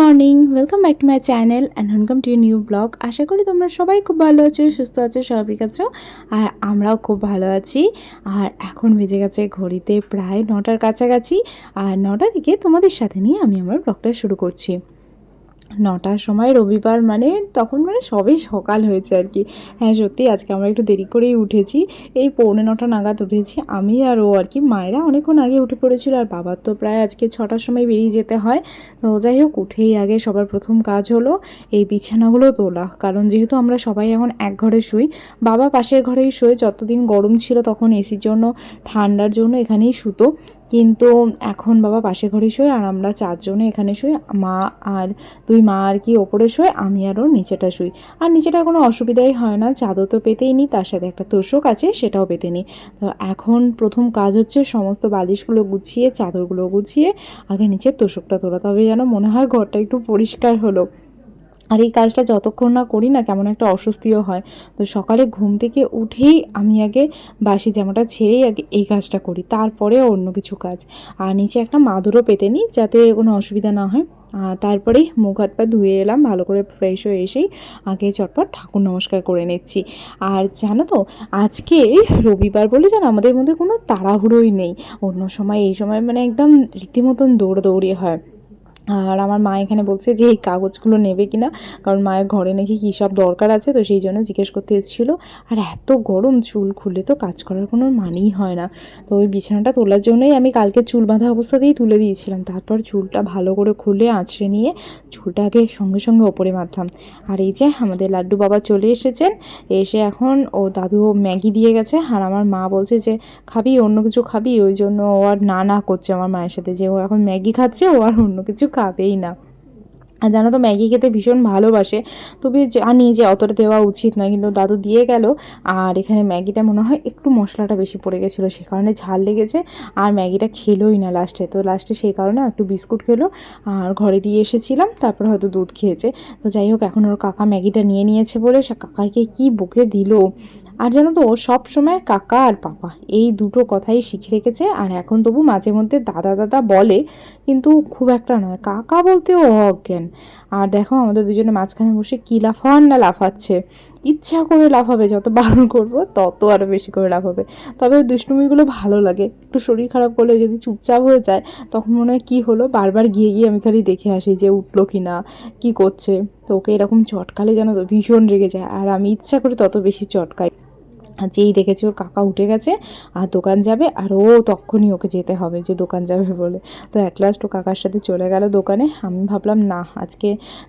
Morning welcome back to my channel and welcome to new blog আশা করি তোমরা সবাই খুব ভালো আছো, সুস্থ আছো, স্বাভাবিক আছো, আর আমরাও খুব ভালো আছি। আর এখন বেজে গেছে ঘড়িতে প্রায় নটার কাছাকাছি, আর নটা থেকে তোমাদের সাথে নিয়ে আমি আমার ব্লগটা শুরু করছি। নটার সময় রবিবার মানে তখন মানে সবে সকাল হয়েছে আর কি। হ্যাঁ সত্যি আজকে আমরা একটু দেরি করেই উঠেছি। এই পৌনে নটা নাগাদ উঠেছি। আমি আর ও আর কি, মায়েরা অনেকক্ষণ আগে উঠে পড়েছিল আর বাবার তো প্রায় আজকে ছটার সময় বেরিয়ে যেতে হয়। তো যাই হোক, উঠেই আগে সবার প্রথম কাজ হলো এই বিছানাগুলো তোলা। কারণ যেহেতু আমরা সবাই এখন এক ঘরে শুই, বাবা পাশের ঘরেই শুয়ে। যতদিন গরম ছিল তখন এসির জন্য, ঠান্ডার জন্য এখানেই শুতো। কিন্তু এখন বাবা পাশের ঘরে শোয় আর আমরা চারজনে এখানে শুই। মা আর দুই মা আর কি ওপরে শোয়, আমি আরও নিচেটা শুই। আর নিচেটা কোনো অসুবিধাই হয় না, চাদর তো পেতেই নিই তার সাথে একটা তোষক আছে, সেটাও পেতে নিই তো এখন প্রথম কাজ হচ্ছে সমস্ত বালিশগুলো গুছিয়ে, চাদরগুলো গুছিয়ে, আগে নিচের তোষকটা তোলা। তবে যেন মনে হয় ঘরটা একটু পরিষ্কার হলো। আর এই কাজটা যতক্ষণ না করি না, কেমন একটা অস্বস্তিও হয়। তো সকালে ঘুম থেকে উঠেই আমি আগে বাসি জামাটা ছেড়েই আগে এই কাজটা করি তারপরে অন্য কিছু কাজ। আর নিচে একটা মাদুরও পেতে নিই যাতে কোনো অসুবিধা না হয়। আর তারপরেই মুখ হাত পা ধুয়ে এলাম, ভালো করে ফ্রেশ হয়ে এসেই আগে চটপট ঠাকুর নমস্কার করে নিচ্ছি। আর জানো তো, আজকে রবিবার বলে যেন আমাদের মধ্যে কোনো তাড়াহুড়োই নেই। অন্য সময়, এই সময় মানে একদম রীতিমতন দৌড়দৌড়ি হয়। আর আমার মা এখানে বলছে যে, এই কাগজগুলো নেবে কিনা? কারণ মায়ের ঘরে নাকি কী সব দরকার আছে, তো সেই জন্য জিজ্ঞেস করতে এসেছিল। আর এত গরম চুল খুলে তো কাজ করার কোনো মানেই হয় না। তো ওই বিছানাটা তোলার জন্যই আমি কালকে চুল বাঁধা অবস্থাতেই তুলে দিয়েছিলাম। তারপর চুলটা ভালো করে খুলে আঁচড়ে নিয়ে চুলটাকে সঙ্গে সঙ্গে ওপরে মারতাম। আর এই যে, আমাদের লাড্ডু বাবা চলে এসেছেন। এসে এখন ও দাদু ম্যাগি দিয়ে গেছে। আর আমার মা বলছে যে, খাবি, অন্য কিছু খাবি? ওই জন্য ও আর না না করছে আমার মায়ের সাথে। যে ও এখন ম্যাগি খাচ্ছে, ও আর অন্য কিছু খাবেই না। আর জানো তো ম্যাগি খেতে ভীষণ ভালোবাসে। তবে জানি যে অতটা দেওয়া উচিত নয়, কিন্তু দাদু দিয়ে গেল আর এখানে ম্যাগিটা মনে হয় একটু মশলাটা বেশি পড়ে গেছিল, সে কারণে ঝাল লেগেছে আর ম্যাগিটা খেলোই না লাস্টে। তো লাস্টে সেই কারণে একটু বিস্কুট খেলো আর ঘরে দিয়ে এসেছিলাম, তারপরে হয়তো দুধ খেয়েছে। তো যাই হোক, এখন ওর কাকা ম্যাগিটা নিয়ে নিয়েছে বলে সে কাকাকে কি বকে দিল? আর জানো তো সব সময় কাকা আর পাপা, এই দুটো কথাই শিখে রেখেছে আর এখন তবু মাঝে মধ্যে দাদা দাদা বলে, কিন্তু খুব একটা নয়। কাকা বলতেও অজ্ঞান। আর দেখো, আমাদের দুজনে মাঝখানে বসে কী লাফান না লাফাচ্ছে। ইচ্ছা করে লাফাবে, যত বারণ করব, তত আরও বেশি করে লাফাবে। তবে ওই দুষ্টুমিগুলো ভালো লাগে। একটু শরীর খারাপ করলে যদি চুপচাপ হয়ে যায়, তখন মনে হয় কী হলো? বারবার গিয়ে গিয়ে আমি খালি দেখে আসি যে উঠল কি না কী করছে। তো ওকে এরকম চটকালে যেন ভীষণ রেগে যায়। আর আমি ইচ্ছা করে তত বেশি চটকাই। যেই দেখেছি ওর কাকা উঠে গেছে, আর দোকান যাবে, আর ও তখনই ওকে যেতে হবে যে দোকান যাবে বলে। তো অ্যাট লাস্ট ও কাকার সাথে চলে গেল দোকানে। আমি ভাবলাম, না, আজকে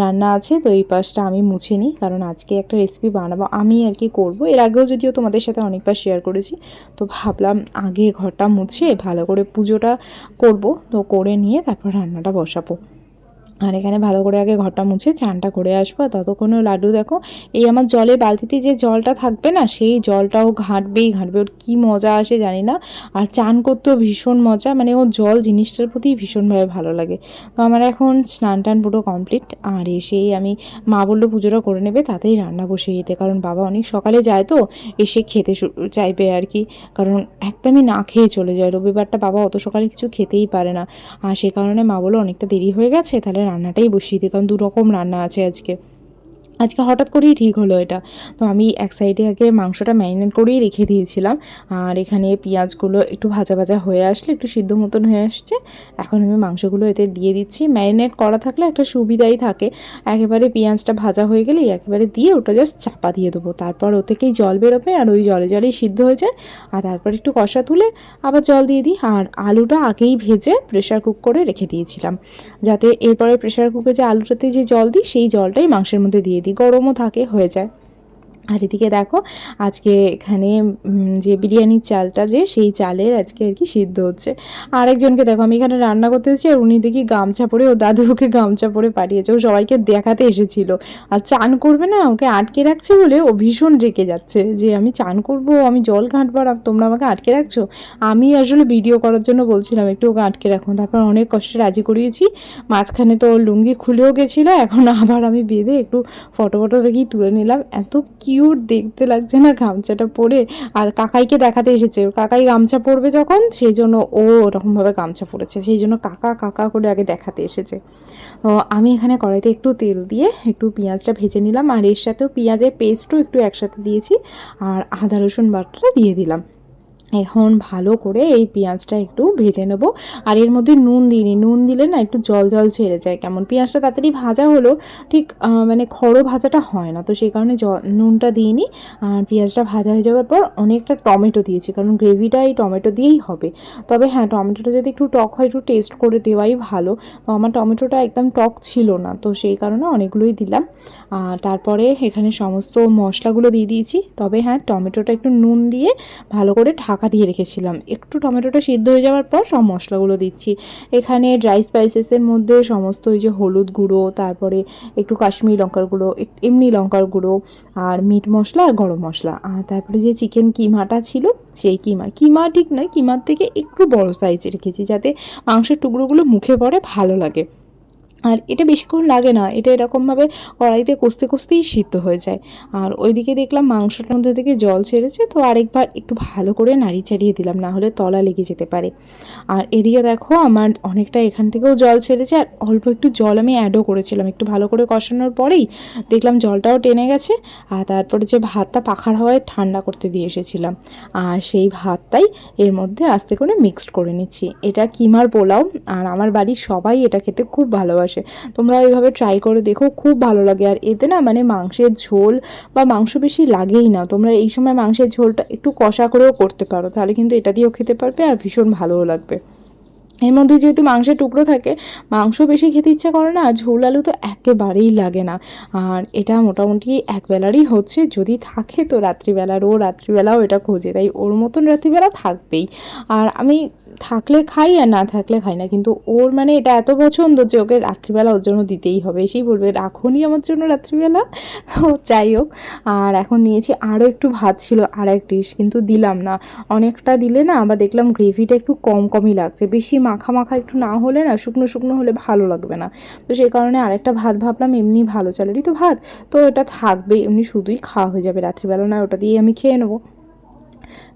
রান্না আছে, তো এই পাশটা আমি মুছে নিই, কারণ আজকে একটা রেসিপি বানাবো, আমি আর কি করব। এর আগেও যদিও তোমাদের সাথে অনেকবার শেয়ার করেছি, তো ভাবলাম আগে ঘরটা মুছে ভালো করে পুজোটা করব। তো করে নিয়ে তারপর রান্নাটা বসাবো। আর এখানে ভালো করে আগে ঘরটা মুছে চানটা করে আসব। আর ততক্ষণে লাড্ডু দেখো, এই আমার জলে বালতিতে যে জলটা থাকবে না, সেই জলটাও ঘাঁটবেই, ঘাঁটবে। ওর কী মজা আসে জানি না। আর চান করতেও ভীষণ মজা মানে ও জল জিনিসটার প্রতি ভীষণভাবে ভালো লাগে। তো আমার এখন স্নান টান পুরো কমপ্লিট। আর এসেই আমি মা বলল পুজোটা করে নেবে, তাতেই রান্না বসিয়ে দিতে। কারণ বাবা অনেক সকালে যায় তো, এসে খেতে চাইবে আর কি। কারণ একদমই না খেয়ে চলে যায়। রবিবারটা বাবা অত সকালে কিছু খেতেই পারে না। আর সে কারণে মা বলল অনেকটা দেরি হয়ে গেছে, তাহলে রান্নাটাই বসিয়ে দিই কারণ দু রকম রান্না আছে আজকে। আজকে হঠাৎ করেই ঠিক হলো এটা। তো আমি এক সাইডে আগে মাংসটা ম্যারিনেট করেই রেখে দিয়েছিলাম। আর এখানে পেঁয়াজগুলো একটু ভাজা ভাজা হয়ে আসলে একটু সিদ্ধ মতন হয়ে আসছে। এখন আমি মাংসগুলো এতে দিয়ে দিচ্ছি। ম্যারিনেট করা থাকলে একটা সুবিধাই থাকে। একেবারে পেঁয়াজটা ভাজা হয়ে গেলেই একেবারে দিয়ে ওটা জাস্ট চাপা দিয়ে দেবো। তারপর ও থেকেই জল বেরোবে আর ওই জলে জলেই সিদ্ধ হয়ে যায়। আর তারপর একটু কষা তুলে আবার জল দিয়ে দিই। আর আলুটা আগেই ভেজে প্রেশার কুক করে রেখে দিয়েছিলাম। যাতে এরপরে প্রেশার কুকে যে আলুটাতে যে জল দিই, সেই জলটাই মাংসের মধ্যে দিয়ে দিই। গরমও থাকে হয়ে যায়। আর এদিকে দেখো, আজকে এখানে যে বিরিয়ানির চালটা যে, সেই চালের আজকে আর কি সিদ্ধ হচ্ছে। আরেকজনকে দেখো, আমি এখানে রান্না করতে এসেছি আর উনি দেখি গামছা পরে, ও দাদু ওকে গামছা পরে পাঠিয়েছে। ও সবাইকে দেখাতে এসেছিল। আর চান করবে না? ওকে আটকে রাখছে বলে ও ভীষণ রেগে যাচ্ছে যে, আমি চান করব, আমি জল ঘাঁটবো আর তোমরা আমাকে আটকে রাখছো? আমি আসলে ভিডিও করার জন্য বলছিলাম, একটু ওকে আটকে রাখো। তারপর অনেক কষ্টে রাজি করিয়েছি। মাঝখানে তো লুঙ্গি খুলেও গেছিল, এখন আবার আমি বেঁধে একটু ফটো ফটো দেখি তুলে নিলাম। এত কি কিউট দেখতে লাগছে না গামছাটা পরে। আর কাকাইকে দেখাতে এসেছে। ওর কাকাই গামছা পরবে যখন, সেই জন্য ও ওরকমভাবে গামছা পরেছে। সেই জন্য কাকা কাকা করে আগে দেখাতে এসেছে। তো আমি এখানে কড়াইতে একটু তেল দিয়ে একটু পেঁয়াজটা ভেজে নিলাম। আর এর সাথেও পেঁয়াজের পেস্টও একটু একসাথে দিয়েছি। আর আদা রসুন বাটাটা দিয়ে দিলাম। এখন ভালো করে এই পেঁয়াজটা একটু ভেজে নেব। আর এর মধ্যে নুন দিইনি নুন দিলে না একটু জল জল ছেড়ে যায়। কেমন? পেঁয়াজটা তাড়াতাড়ি ভাজা হলো, ঠিক মানে খড়ো ভাজাটা হয় না। তো সেই কারণে নুনটা দিইনি আর পেঁয়াজটা ভাজা হয়ে যাওয়ার পর অনেকটা টমেটো দিয়েছি, কারণ গ্রেভিটা এই টমেটো দিয়েই হবে। তবে হ্যাঁ টমেটোটা যদি একটু টক হয়, একটু টেস্ট করে দেওয়াই ভালো। তো আমার টমেটোটা একদম টক ছিল না। তো সেই কারণে অনেকগুলোই দিলাম। আর তারপরে এখানে সমস্ত মশলাগুলো দিয়ে দিয়েছি। তবে হ্যাঁ টমেটোটা একটু নুন দিয়ে ভালো করে ঢাকা দিয়ে রেখেছিলাম। একটু টমেটোটা সিদ্ধ হয়ে যাওয়ার পর সব মশলাগুলো দিচ্ছি। এখানে ড্রাই স্পাইসেসের মধ্যে সমস্ত ওই যে হলুদ গুঁড়ো, তারপরে একটু কাশ্মীরি লঙ্কার গুঁড়ো এমনি লঙ্কার গুঁড়ো, আর মিট মশলা আর গরম মশলা। আর তারপরে যে চিকেন কিমাটা ছিল, সেই কিমা। কিমা ঠিক নয়, কিমার থেকে একটু বড় সাইজে রেখেছি, যাতে মাংসের টুকরোগুলো মুখে পড়ে, ভালো লাগে। আর এটা বেশিক্ষণ লাগে না, এটা এরকমভাবে কড়াইতে কষতে কষতেই সিদ্ধ হয়ে যায়। আর ওইদিকে দেখলাম মাংসটার মধ্যে থেকে জল ছেড়েছে, তো আরেকবার একটু ভালো করে নাড়ি চাড়িয়ে দিলাম, না হলে তলা লেগে যেতে পারে। আর এদিকে দেখো আমার অনেকটা এখান থেকেও জল ছেড়েছে, আর অল্প একটু জল আমি অ্যাডও করেছিলাম, একটু ভালো করে কষানোর পরেই দেখলাম জলটাও টেনে গেছে, আর তারপরে যে ভাতটা পাখার হাওয়ায় ঠান্ডা করতে দিয়ে এসেছিলাম। আর সেই ভাতটাই এর মধ্যে আস্তে করে মিক্সড করে নিচ্ছি। এটা কিমার পোলাও, আর আমার বাড়ির সবাই এটা খেতে খুব ভালোবাসে। তোমরা এইভাবে ট্রাই করে দেখো, খুব ভালো লাগে। আর এতে না মানে মাংসের ঝোল বা মাংস বেশি লাগেই না। তোমরা এই সময় মাংসের ঝোলটা একটু কষা করেও করতে পারো। তাহলে কিন্তু এটা দিয়েও খেতে পারবে আর ভীষণ ভালোও লাগবে। এর মধ্যে যেহেতু মাংসের টুকরো থাকে, মাংস বেশি খেতে ইচ্ছা করে না ঝোল আলু তো একেবারেই লাগে না। আর এটা মোটামুটি একবেলারই হচ্ছে। যদি থাকে তো রাত্রিবেলার ও রাত্রিবেলাও এটা খোঁজে। তাই ওর মতন রাত্রিবেলা থাকবেই। আর আমি থাকলে খাই আর না থাকলে খাই না। কিন্তু ওর মানে এটা এত পছন্দ যে ওকে রাত্রিবেলা ওর জন্য দিতেই হবে। সেই বলবে, রাখুনি আমার জন্য রাত্রিবেলা? ও, যাই হোক। আর এখন নিয়েছি আরও একটু ভাত ছিল আর এক ডিশ, কিন্তু দিলাম না। অনেকটা দিলে না, আবার দেখলাম গ্রেভিটা একটু কম কমই লাগছে। বেশি মাখা মাখা একটু না হলে না, শুকনো শুকনো হলে ভালো লাগবে না। তো সেই কারণে আরেকটা ভাত ভাবলাম, এমনি ভালো। চালেরই তো ভাত। তো এটা থাকবে এমনি শুধুই খাওয়া হয়ে যাবে। রাত্রিবেলা না, ওটা দিয়ে আমি খেয়ে নেব।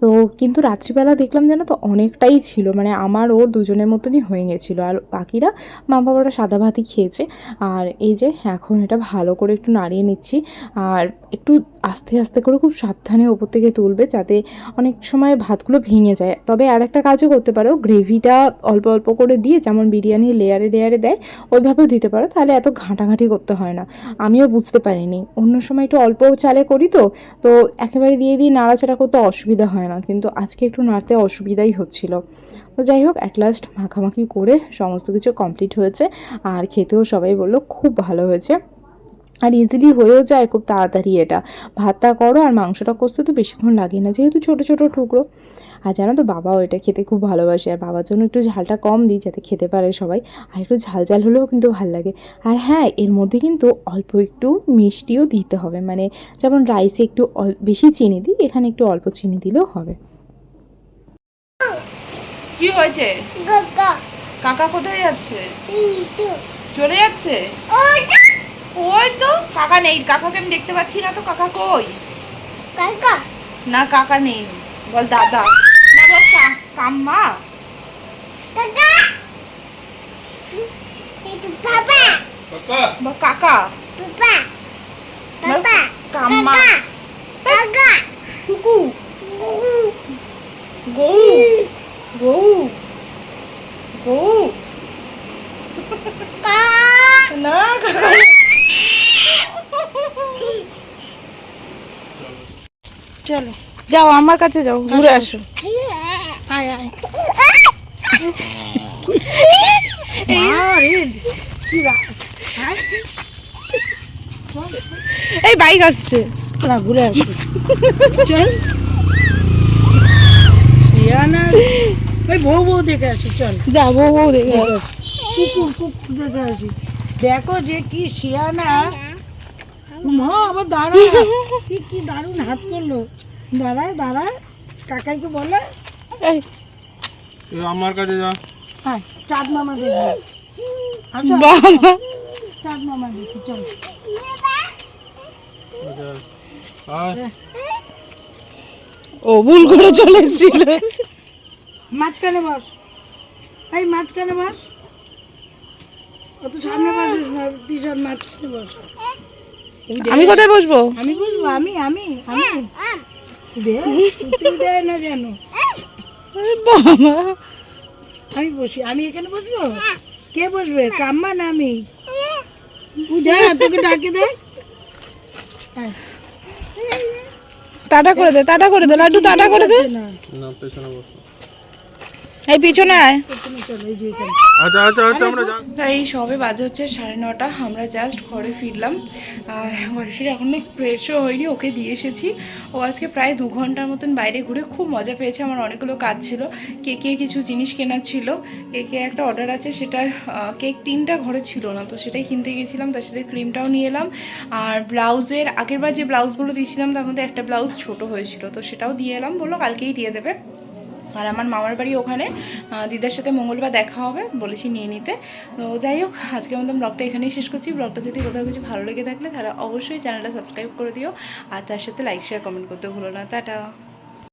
তো কিন্তু রাত্রিবেলা দেখলাম যেন তো অনেকটাই ছিল মানে আমার ওর দুজনের মতনই হয়ে গেছিল। আর বাকিরা মা বাবারা সাদা ভাতই খেয়েছে। আর এই যে এখন এটা ভালো করে একটু নাড়িয়ে নিচ্ছি। আর একটু আস্তে আস্তে করে খুব সাবধানে ওপর থেকে তুলবে যাতে অনেক সময় ভাতগুলো ভেঙে যায়। তবে আর একটা কাজও করতে পারো, গ্রেভিটা অল্প অল্প করে দিয়ে যেমন বিরিয়ানি লেয়ারে লেয়ারে দেয়, ওইভাবেও দিতে পারো, তাহলে এত ঘাঁটাঘাঁটি করতে হয় না। আমিও বুঝতে পারিনি। অন্য সময় একটু অল্প চালে করি তো তো একেবারে দিয়ে দিয়ে নাড়াচাড়া করতে অসুবিধা হয় না, কিন্তু আজকে একটু নাড়তে অসুবিধাই হচ্ছিল। তো যাই হোক অ্যাট লাস্ট মাখামাখি করে সমস্ত কিছু কমপ্লিট হয়েছে, আর খেতেও সবাই বলল খুব ভালো হয়েছে। আর ইজিলি হয়েও যায় খুব তাড়াতাড়ি এটা। ভাতটা করো আর মাংসটা কষতে তো বেশিক্ষণ লাগে না যেহেতু ছোটো ছোটো টুকরো। আর জানো তো বাবাও এটা খেতে খুব ভালোবাসে আর বাবার জন্য একটু ঝালটা কম দিই যাতে খেতে পারে সবাই। আর একটু ঝাল ঝাল হলেও কিন্তু ভালো লাগে। আর হ্যাঁ এর মধ্যে কিন্তু অল্প একটু মিষ্টিও দিতে হবে মানে যেমন রাইসে একটু অল- বেশি চিনি দিই এখানে একটু অল্প চিনি দিলেও হবে। কি হয়েছে? কাকা কোথায় যাচ্ছে? চলে যাচ্ছে? ওই তো? কাকা নেই। কাকাকে আমি দেখতে পাচ্ছি না তো। কাকা কই? না কাকা নেই। বল দাদা। না বল কাম্মা। বল কাকা। বল কাম্মা। কুকু। গৌ গৌ গৌ না কাকা নেই। চলো যাও আমার কাছে যাও ঘুরে আসো। আয় আয়। এই বাইক আসছে। না ঘুরে আসি। চল। শিয়ানা ওই বউ বউ দেখে আসি চল। যাব বউ দেখে কুকুর কুকুর দেখে আসি। দেখো যে কি শিয়ানা। মা আবার দাঁড়া কি কি দারুণ হাত করল। দাঁড়ায় দাঁড়ায়। কাকাইকে বলে আমার কাছে যা। হ্যাঁ চাঁদ মামা বাবা। চাঁদ মামা দেখি চল। ও ভুল করে চলেছিল। মাঝখানে বস। এই মাঝখানে বস। অত সামনে বসিস না টিশার্ট মাঝখানে বস। আমি কোথায় বসবো? আমি বলব আমি আমি আমি। দে তুই দে না যেন বাবা। আমি বসি আমি এখানে বসবো? কে বসবে? কাম্মা না আমি? তুই দে তোকে ডাকে দে। হ্যাঁ, টাটা করে দে টাটা করে দে লাড্ডু টাটা করে দে। না না পেছনে বসো। এই পিছনে আচ্ছা আচ্ছা আচ্ছা আমরা এই সবে বাজে হচ্ছে সাড়ে নটা আমরা জাস্ট ঘরে ফিরলাম। আর ঘরে ফিরে এখনও ফ্রেশও হয়নি ওকে দিয়ে এসেছি। ও আজকে প্রায় দু ঘণ্টার মতন বাইরে ঘুরে খুব মজা পেয়েছে আমার অনেকগুলো কাজ ছিল। কেকের কিছু জিনিস কেনার ছিল কেকের একটা অর্ডার আছে সেটা কেক টিনটা ঘরে ছিল না তো সেটাই কিনতে গেছিলাম তার সাথে ক্রিমটাও নিয়ে এলাম। আর ব্লাউজের আগেরবার যে ব্লাউজগুলো দিয়েছিলাম তার মধ্যে একটা ব্লাউজ ছোট হয়েছিল তো সেটাও দিয়ে এলাম বলল কালকেই দিয়ে দেবে। আর আমার মামার বাড়ি ওখানে। দিদার সাথে মঙ্গলবার দেখা হবে বলেছি নিয়ে নিতে। তো যাই হোক আজকে মতো ব্লগটা এখানেই শেষ করছি। ব্লগটা যদি কোথাও কিছু ভালো লেগে থাকলে তাহলে অবশ্যই চ্যানেলটা সাবস্ক্রাইব করে দিও। আর তার সাথে লাইক শেয়ার কমেন্ট করতে ভুলো না। টাটা।